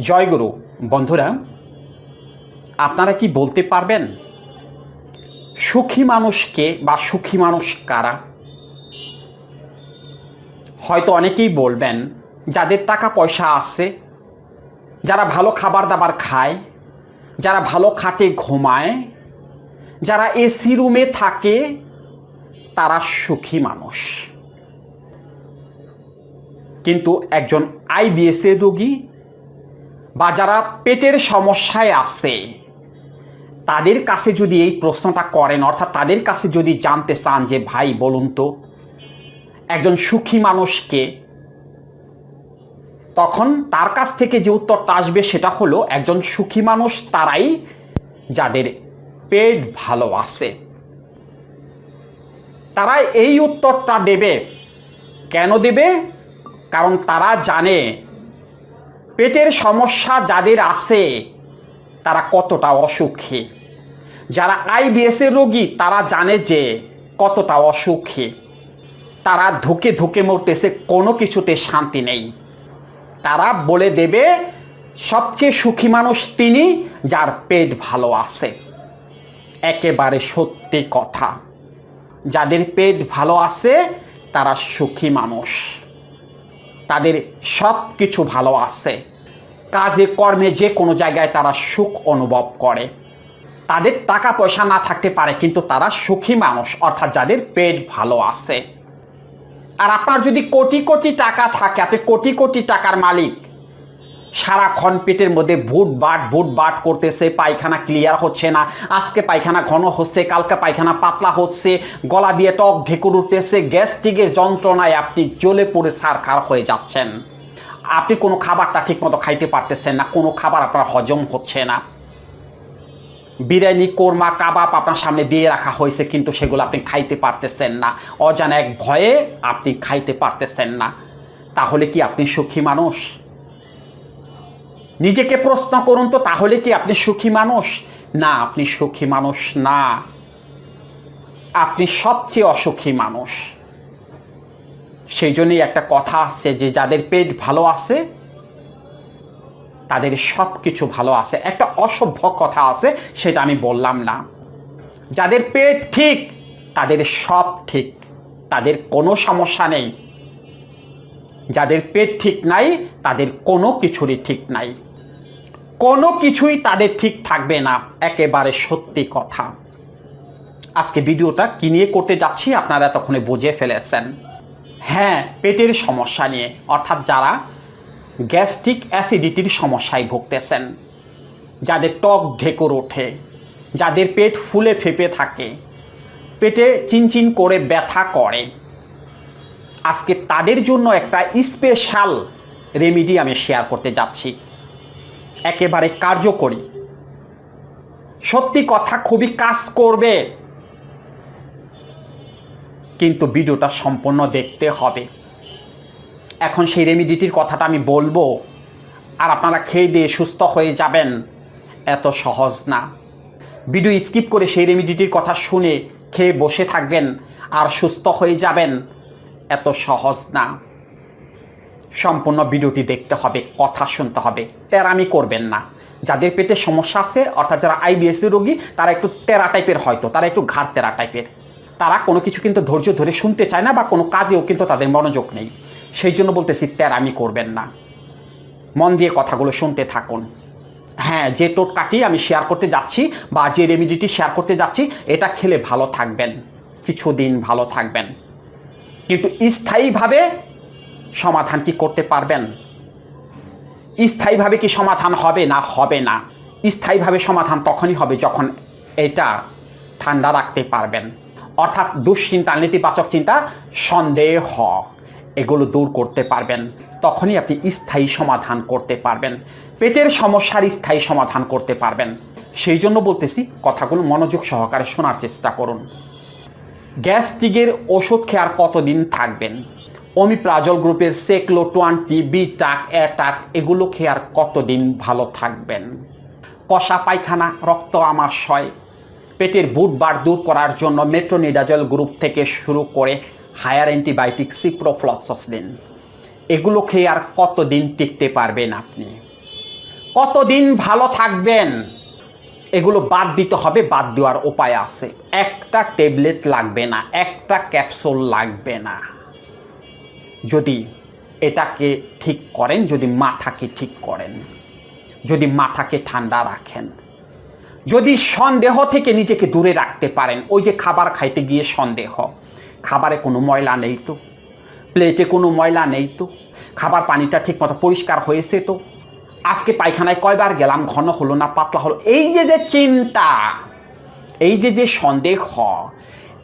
জয়গুরু বন্ধুরা, আপনারা কি বলতে পারবেন? সুখী মানুষকে বা সুখী মানুষ কারা? হয়তো অনেকেই বলবেন, যাদের টাকা পয়সা আছে, যারা ভালো খাবার দাবার খায়, যারা ভালো খাটে ঘুমায়, যারা এসি রুমে থাকে, তারা সুখী মানুষ। কিন্তু একজন আইবিএস এর রোগী বা যারা পেটের সমস্যায় আছে, তাদের কাছে যদি এই প্রশ্নটা করেন, অর্থাৎ তাদের কাছে যদি জানতে চান যে, ভাই, বলুন তো, একজন সুখী মানুষকে, তখন তার কাছ থেকে যে উত্তরটা আসবে সেটা হলো, একজন সুখী মানুষ তারাই যাদের পেট ভালো আছে। তারা এই উত্তরটা দেবে। কেন দেবে? কারণ তারা জানে পেটের সমস্যা যাদের আছে, তারা কতটা অসুখী? যারা আইবিএস এর রোগী, তারা জানে যে কতটা অসুখী। তারা ধুকে ধুকে মরতেছে, কোনো কিছুতে শান্তি নেই। তারা বলে দেবে, সবচেয়ে সুখী মানুষ তিনি, যার পেট ভালো আছে। একেবারে সত্যি কথা। যাদের পেট ভালো আছে, তারা সুখী মানুষ। তাদের সব কিছু ভালো আছে। কাজে, কর্মে যে কোনো জায়গায় তারা সুখ অনুভব করে। তাদের টাকা পয়সা না থাকতে পারে, কিন্তু তারা সুখী মানুষ, অর্থাৎ যাদের পেট ভালো আছে। আর আপনার যদি কোটি কোটি টাকা থাকে, আপনি কোটি কোটি টাকার মালিক সারাক্ষণ পেটের মধ্যে ভুট বাট ভুট বাট করতেছে, পায়খানা ক্লিয়ার হচ্ছে না। আজকে পায়খানা ঘন হচ্ছে, কালকে পায়খানা পাতলা হচ্ছে, গলা দিয়ে টক ঢেকুর উঠতেছে, গ্যাস্ট্রিকের যন্ত্রণায় আপনি জ্বলে পড়ে সারখার হয়ে যাচ্ছেন। আপনি কোনো খাবারটা ঠিকমতো খাইতে পারতেছেন না, কোনো খাবার আপনার হজম হচ্ছে না। বিরিয়ানি, কোরমা, কাবাব আপনার সামনে দিয়ে রাখা হয়েছে, কিন্তু সেগুলো আপনি খাইতে পারতেছেন না। অজানা এক ভয়ে আপনি খাইতে পারতেছেন না। তাহলে কি আপনি সুখী মানুষ? নিজেকে প্রশ্ন করুন তো, তাহলে কি আপনি সুখী মানুষ? না, আপনি সুখী মানুষ না। আপনি সবচেয়ে অসুখী মানুষ। সেই জন্যই একটা কথা আছে যে, যাদের পেট ভালো আছে, তাদের সব কিছু ভালো আছে। একটা অসভ্য কথা আছে, সেটা আমি বললাম না। যাদের পেট ঠিক, তাদের সব ঠিক। তাদের কোনো সমস্যা নেই। যাদের পেট ঠিক নাই, তাদের কোনো কিছুরই ঠিক নাই। কোনো কিছুই তাদের ঠিক থাকবে না। একেবারে সত্যি কথা। আজকে ভিডিওটা কি নিয়ে করতে যাচ্ছি আপনারা তখন বুঝে ফেলেছেন। হ্যাঁ পেটের সমস্যা নিয়ে, অর্থাৎ যারা গ্যাস্ট্রিক অ্যাসিডিটির সমস্যায় ভুগতেছেন, যাদের টক ঢেকুর ওঠে, যাদের পেট ফুলে ফেপে থাকে, পেটে চিনচিন করে ব্যথা করে, আজকে তাদের জন্য একটা স্পেশাল রেমিডি আমি শেয়ার করতে যাচ্ছি। একেবারে কার্যকরী। সত্যি কথা খুবই কাজ করবে। কিন্তু ভিডিওটা সম্পূর্ণ দেখতে হবে। এখন সেই রেমিডিটির কথাটা আমি বলব, আর আপনারা খেয়ে দিয়ে সুস্থ হয়ে যাবেন। এত সহজ না। ভিডিও স্কিপ করে সেই রেমিডিটির কথা শুনে খেয়ে বসে থাকবেন আর সুস্থ হয়ে যাবেন। এত সহজ না। সম্পূর্ণ ভিডিওটি দেখতে হবে, কথা শুনতে হবে। তেরামি করবেন না। যাদের পেটে সমস্যা আছে, অর্থাৎ যারা আইবিএসসি রোগী, তারা একটু তেরা টাইপের হয়তো, তারা একটু ঘাড় তেরা টাইপের। তারা কোনো কিছু কিন্তু ধৈর্য ধরে শুনতে চায় না বা কোনো কাজেও কিন্তু তাদের মনোযোগ নেই। সেই জন্য বলতেছি, তেরামি করবেন না। মন দিয়ে কথাগুলো শুনতে থাকুন। হ্যাঁ যে টোটকাটি আমি শেয়ার করতে যাচ্ছি বা যে রেমিডিটি শেয়ার করতে যাচ্ছি, এটা খেলে ভালো থাকবেন। কিছুদিন ভালো থাকবেন। কিন্তু স্থায়ীভাবে সমাধান কি করতে পারবেন? স্থায়ীভাবে কি সমাধান হবে না হবে না? স্থায়ীভাবে সমাধান তখনই হবে যখন এটা ঠান্ডা রাখতে পারবেন। অর্থাৎ দুশ্চিন্তা, নেতিবাচক চিন্তা, সন্দেহ এগুলো দূর করতে পারবেন। তখনই আপনি স্থায়ী সমাধান করতে পারবেন। পেটের সমস্যার স্থায়ী সমাধান করতে পারবেন। সেই জন্য বলতেছি, কথাগুলো মনোযোগ সহকারে শোনার চেষ্টা করুন। গ্যাস্ট্রিকের ওষুধ খেয়ে আর কতদিন থাকবেন? অমিপ্রাজল গ্রুপের সেকলো টোয়েন্টি টোয়ান্টি বিটাক অ্যাটাক, এগুলো খেয়ে আর কতদিন ভালো থাকবেন? কষা পায়খানা, রক্ত আমাশয়, পেটের বুট বার দূর করার জন্য মেট্রোনিডাজল গ্রুপ থেকে শুরু করে হায়ার অ্যান্টিবায়োটিক সিপ্রোফ্লক্সসিন এগুলো খেয়ে আর কতদিন টিকতে পারবেন আপনি? কতদিন ভালো থাকবেন? এগুলো বাদ দিতে হবে, বাদ দেওয়ার উপায় আছে। একটা ট্যাবলেট লাগবে না, একটা ক্যাপসুল লাগবে না। যদি এটাকে ঠিক করেন, যদি মাথাকে ঠিক করেন, যদি মাথাকে ঠান্ডা রাখেন, যদি সন্দেহ থেকে নিজেকে দূরে রাখতে পারেন, ওই যে খাবার খাইতে গিয়ে সন্দেহ, খাবারে কোনো ময়লা নেই তো? প্লেটে কোনো ময়লা নেই তো? খাবার পানিটা ঠিকমতো পরিষ্কার হয়েছে তো? আজকে পায়খানায় কয়বার গেলাম, ঘন হলো না, পাতলা হলো, এই যে যে চিন্তা, এই যে যে সন্দেহ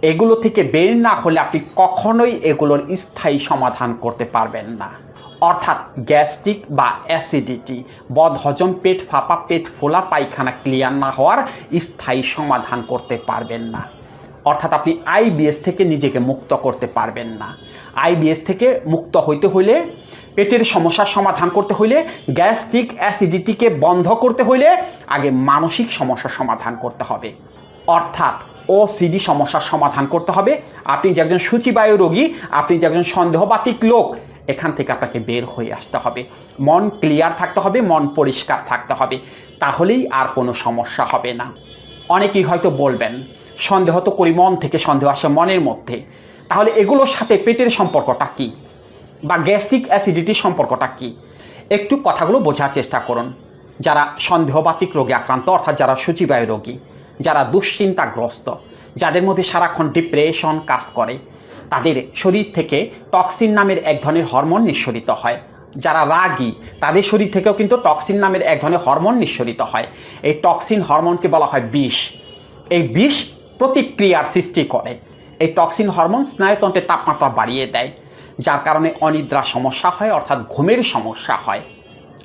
এগুলো থেকে বের না হলে আপনি কখনোই এগুলোর স্থায়ী সমাধান করতে পারবেন না। অর্থাৎ গ্যাস্ট্রিক বা অ্যাসিডিটি, বদহজম পেট, ফাঁপা পেট, ফোলা পায়খানা ক্লিয়ার না হওয়ার স্থায়ী সমাধান করতে পারবেন না। অর্থাৎ আপনি আইবিএস থেকে নিজেকে মুক্ত করতে পারবেন না। আইবিএস থেকে মুক্ত হইতে হইলে, পেটের সমস্যার সমাধান করতে হইলে, গ্যাস্ট্রিক অ্যাসিডিটিকে বন্ধ করতে হইলে আগে মানসিক সমস্যার সমাধান করতে হবে। অর্থাৎ ও সিডি সমস্যার সমাধান করতে হবে। আপনি যে একজন সূচিবায়ু রোগী, আপনি যে একজন সন্দেহবাতিক লোক, এখান থেকে আপনাকে বের হয়ে আসতে হবে। মন ক্লিয়ার থাকতে হবে, মন পরিষ্কার থাকতে হবে। তাহলেই আর কোনো সমস্যা হবে না। অনেকেই হয়তো বলবেন, সন্দেহ তো করি মন থেকে, সন্দেহ আসে মনের মধ্যে। তাহলে এগুলোর সাথে পেটের সম্পর্কটা কি? বা গ্যাস্ট্রিক অ্যাসিডিটির সম্পর্কটা কি? একটু কথাগুলো বোঝার চেষ্টা করুন। যারা সন্দেহবাতিক রোগে আক্রান্ত, অর্থাৎ যারা সূচিবায়ু রোগী যারা দুশ্চিন্তাগ্রস্ত, যাদের মধ্যে সারাক্ষণ ডিপ্রেশন কাজ করে, তাদের শরীর থেকে টক্সিন নামের এক ধরনের হরমোন নিঃসরিত হয়। যারা রাগী, তাদের শরীর থেকেও কিন্তু টক্সিন নামের এক ধরনের হরমোন নিঃসরিত হয়। এই টক্সিন হরমোনকে বলা হয় বিষ। এই বিষ প্রতিক্রিয়ার সৃষ্টি করে। এই টক্সিন হরমোন স্নায়ুতন্ত্রের তাপমাত্রা বাড়িয়ে দেয়, যার কারণে অনিদ্রা সমস্যা হয়, অর্থাৎ ঘুমের সমস্যা হয়।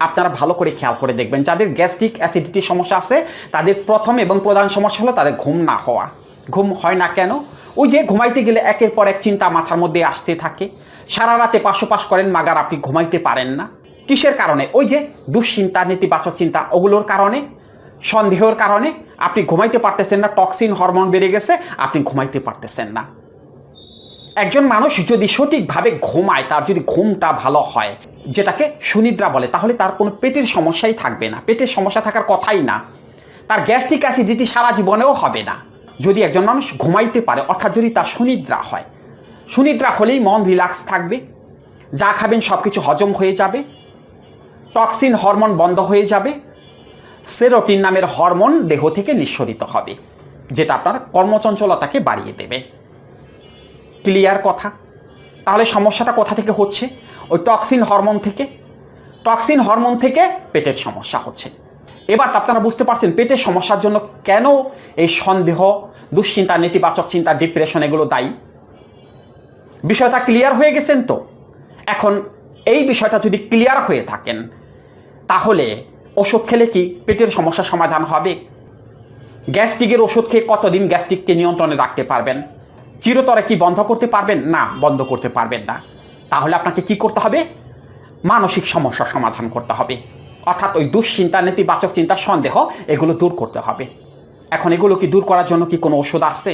আপনারা ভালো করে খেয়াল করে দেখবেন। যাদের গ্যাস্ট্রিক অ্যাসিডিটির সমস্যা আছে, তাদের প্রথম এবং প্রধান সমস্যা হলো তাদের ঘুম না হওয়া। ঘুম হয় না কেন? ওই যে ঘুমাইতে গেলে একের পর এক চিন্তা মাথার মধ্যে আসতে থাকে। সারা রাতে পাশোপাশ করেন, মাগার আপনি ঘুমাইতে পারেন না। কিসের কারণে? ওই যে দুশ্চিন্তা, নেতিবাচক চিন্তা, ওগুলোর কারণে, সন্দেহের কারণে আপনি ঘুমাইতে পারতেছেন না, টক্সিন হরমোন বেড়ে গেছে, আপনি ঘুমাইতে পারতেছেন না। একজন মানুষ যদি সঠিকভাবে ঘুমায়, তার যদি ঘুমটা ভালো হয় যেটাকে সুনিদ্রা বলে, তাহলে তার কোনো পেটের সমস্যাই থাকবে না। পেটের সমস্যা থাকার কথাই না। তার গ্যাস্ট্রিক অ্যাসিডিটি সারা জীবনেও হবে না। যদি একজন মানুষ ঘুমাইতে পারে, অর্থাৎ যদি তার সুনিদ্রা হয়, সুনিদ্রা হলেই মন রিল্যাক্স থাকবে, যা খাবেন সব কিছু হজম হয়ে যাবে, টক্সিন হরমোন বন্ধ হয়ে যাবে, সেরোটিন নামের হরমোন দেহ থেকে নিঃসরিত হবে, যেটা আপনার কর্মচঞ্চলতাকে বাড়িয়ে দেবে। ক্লিয়ার কথা। তাহলে সমস্যাটা কোথা থেকে হচ্ছে? ওই টক্সিন হরমোন থেকে টক্সিন হরমোন থেকে পেটের সমস্যা হচ্ছে। এবার আপনারা বুঝতে পারছেন, পেটের সমস্যার জন্য কেন এই সন্দেহ, দুশ্চিন্তা, নেতিবাচক চিন্তা ডিপ্রেশন এগুলো দায়ী? বিষয়টা ক্লিয়ার হয়ে গেছেন তো? এখন এই বিষয়টা যদি ক্লিয়ার হয়ে থাকেন, তাহলে ওষুধ খেলে কি পেটের সমস্যার সমাধান হবে? গ্যাস্ট্রিকের ওষুধ খেয়ে কতদিন গ্যাস্ট্রিককে নিয়ন্ত্রণে রাখতে পারবেন? চিরতরে কি বন্ধ করতে পারবেন? না, বন্ধ করতে পারবেন না। তাহলে আপনাকে কি করতে হবে? মানসিক সমস্যার সমাধান করতে হবে। অর্থাৎ ওই দুশ্চিন্তা, নেতিবাচক চিন্তা, সন্দেহ, এগুলো দূর করতে হবে। এখন এগুলো কি দূর করার জন্য কি কোনো ওষুধ আসছে?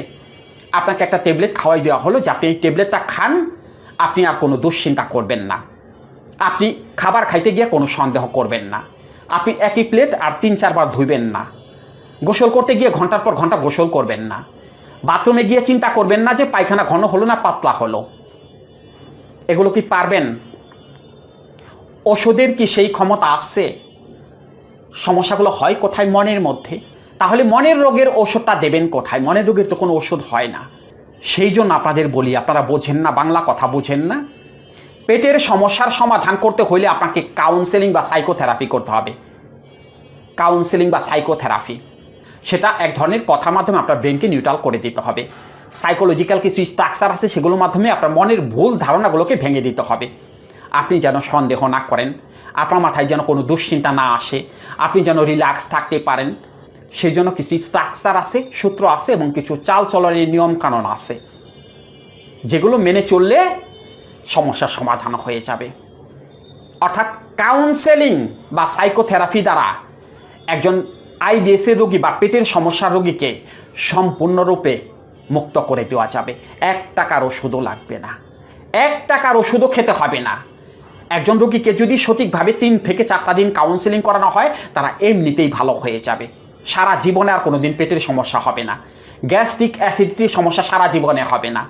আপনাকে একটা ট্যাবলেট খাওয়াই দেওয়া হলো, যে আপনি এই ট্যাবলেটটা খান, আপনি আর কোনো দুশ্চিন্তা করবেন না। আপনি খাবার খাইতে গিয়ে কোনো সন্দেহ করবেন না। আপনি একই প্লেট আর তিন, চারবার ধুইবেন না। গোসল করতে গিয়ে ঘণ্টার পর ঘণ্টা গোসল করবেন না। বাথরুমে গিয়ে চিন্তা করবেন না যে পায়খানা ঘন হলো না পাতলা হলো। এগুলো কি পারবেন? ওষুধের কি সেই ক্ষমতা আসছে সমস্যাগুলো হয় কোথায় মনের মধ্যে? তাহলে মনের রোগের ওষুধটা দেবেন কোথায়? মনের রোগের তো কোনো ওষুধ হয় না। সেই জন্য আপনাদের বলি, আপনারা বোঝেন না, বাংলা কথা বোঝেন না। পেটের সমস্যার সমাধান করতে হইলে আপনাকে কাউন্সেলিং বা সাইকোথেরাপি করতে হবে। কাউন্সেলিং বা সাইকোথেরাপি সেটা এক ধরনের কথার মাধ্যমে আপনার ব্রেনকে নিউট্রাল করে দিতে হবে। সাইকোলজিক্যাল কিছু স্ট্রাকচার আছে সেগুলোর মাধ্যমে আপনার মনের ভুল ধারণাগুলোকে ভেঙে দিতে হবে। আপনি যেন সন্দেহ না করেন, আপনার মাথায় যেন কোনো দুশ্চিন্তা না আসে, আপনি যেন রিল্যাক্স থাকতে পারেন, সেই জন্য কিছু স্ট্রাকচার আছে, সূত্র আছে এবং কিছু চাল চলনের নিয়ম কানুন আছে। যেগুলো মেনে চললে সমস্যার সমাধান হয়ে যাবে। অর্থাৎ কাউন্সেলিং বা সাইকোথেরাপি দ্বারা একজন আইবিএসের রোগী বা পেটের সমস্যার রোগীকে সম্পূর্ণরূপে মুক্ত করে দেওয়া যাবে। এক টাকার ওষুধও লাগবে না। এক টাকার ওষুধও খেতে হবে না। একজন রোগীকে যদি সঠিকভাবে তিন থেকে চারটা দিন কাউন্সেলিং করানো হয়, তারা এমনিতেই ভালো হয়ে যাবে। সারা জীবনে আর কোনো দিন পেটের সমস্যা হবে না। গ্যাস্ট্রিক অ্যাসিডিটির সমস্যা সারা জীবনে হবে না।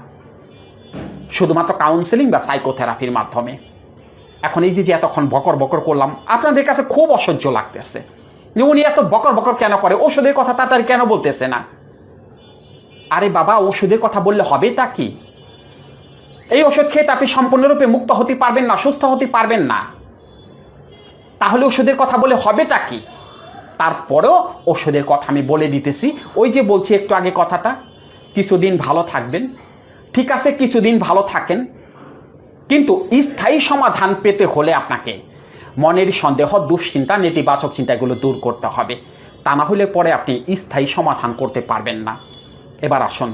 শুধুমাত্র কাউন্সেলিং বা সাইকোথেরাপির মাধ্যমে। এখন এই যে যে এতক্ষণ বকর বকর করলাম, আপনাদের কাছে খুব অসহ্য লাগতেছে। উনি এত বকর বকর কেন করে? ওষুধের কথা তাড়াতাড়ি কেন বলতেছে না? আরে বাবা, ওষুধের কথা বললে হবে তা কি? এই ওষুধ খেয়ে আপনি সম্পূর্ণরূপে মুক্ত হতে পারবেন না, সুস্থ হতে পারবেন না। তাহলে ওষুধের কথা বলে হবেটা কি? তারপরেও ওষুধের কথা আমি বলে দিতেছি। ওই যে বলছি একটু আগে কথাটা, কিছুদিন ভালো থাকবেন। ঠিক আছে, কিছুদিন ভালো থাকেন। কিন্তু স্থায়ী সমাধান পেতে হলে আপনাকে মনের সন্দেহ, দুশ্চিন্তা, নেতিবাচক চিন্তাগুলো দূর করতে হবে। তা না হলে পরে আপনি স্থায়ী সমাধান করতে পারবেন না। এবার আসুন।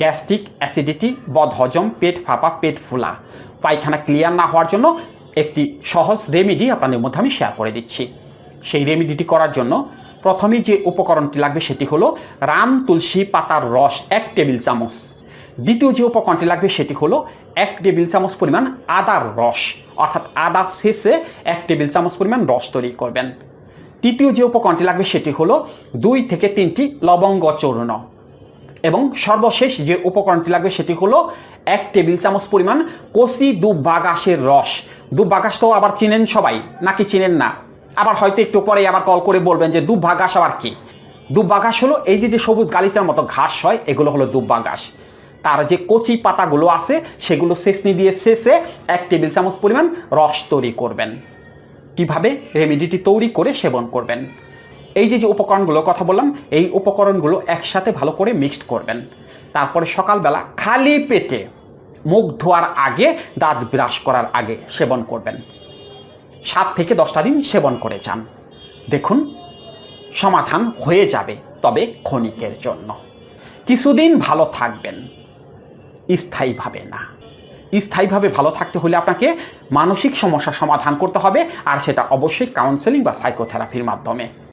গ্যাস্ট্রিক অ্যাসিডিটি, বদহজম, পেট ফাঁপা, পেট ফোলা। পায়খানা ক্লিয়ার না হওয়ার জন্য একটি সহজ রেমেডি আপনাদের মধ্যে আমি শেয়ার করে দিচ্ছি। সেই রেমেডিটি করার জন্য প্রথমেই যে উপকরণটি লাগবে সেটি হলো রাম তুলসী পাতার রস এক টেবিল চামচ। দ্বিতীয় যে উপকরণটি লাগবে সেটি হলো এক টেবিল চামচ পরিমাণ আদার রস, অর্থাৎ আদা শেষে এক টেবিল চামচ পরিমাণ রস তৈরি করবেন। তৃতীয় যে উপকরণটি লাগবে সেটি হলো দুই থেকে তিনটি লবঙ্গ চূর্ণ। এবং সর্বশেষ যে উপকরণটি লাগবে সেটি হলো এক টেবিল চামচ পরিমাণ কষি দুবাগাসের রস। দুবাগাস তো আবার চিনেন সবাই, নাকি চিনেন না? আবার হয়তো একটু পরে আবার কল করে বলবেন যে দুবাগাস আবার কি? দুবাগাস হলো এই যে যে সবুজ গালিচার মতো ঘাস হয়, এগুলো হলো দুবাগাস। তার যে কচি পাতাগুলো আছে, সেগুলো শেষনি দিয়ে শেষে এক টেবিল চামচ পরিমাণ রস তৈরি করবেন। কীভাবে? রেমেডিটি তৈরি করে সেবন করবেন। এই যে যে উপকরণগুলো কথা বললাম, এই উপকরণগুলো একসাথে ভালো করে মিক্সড করবেন। তারপরে সকালবেলা খালি পেটে মুখ ধোয়ার আগে দাঁত ব্রাশ করার আগে সেবন করবেন। সাত থেকে দশটা দিন সেবন করে যান। দেখুন, সমাধান হয়ে যাবে তবে ক্ষণিকের জন্য। কিছুদিন ভালো থাকবেন স্থায়ীভাবে না। স্থায়ীভাবে ভালো থাকতে হলে আপনাকে মানসিক সমস্যা সমাধান করতে হবে, আর সেটা অবশ্যই কাউন্সেলিং বা সাইকোথেরাপির মাধ্যমে।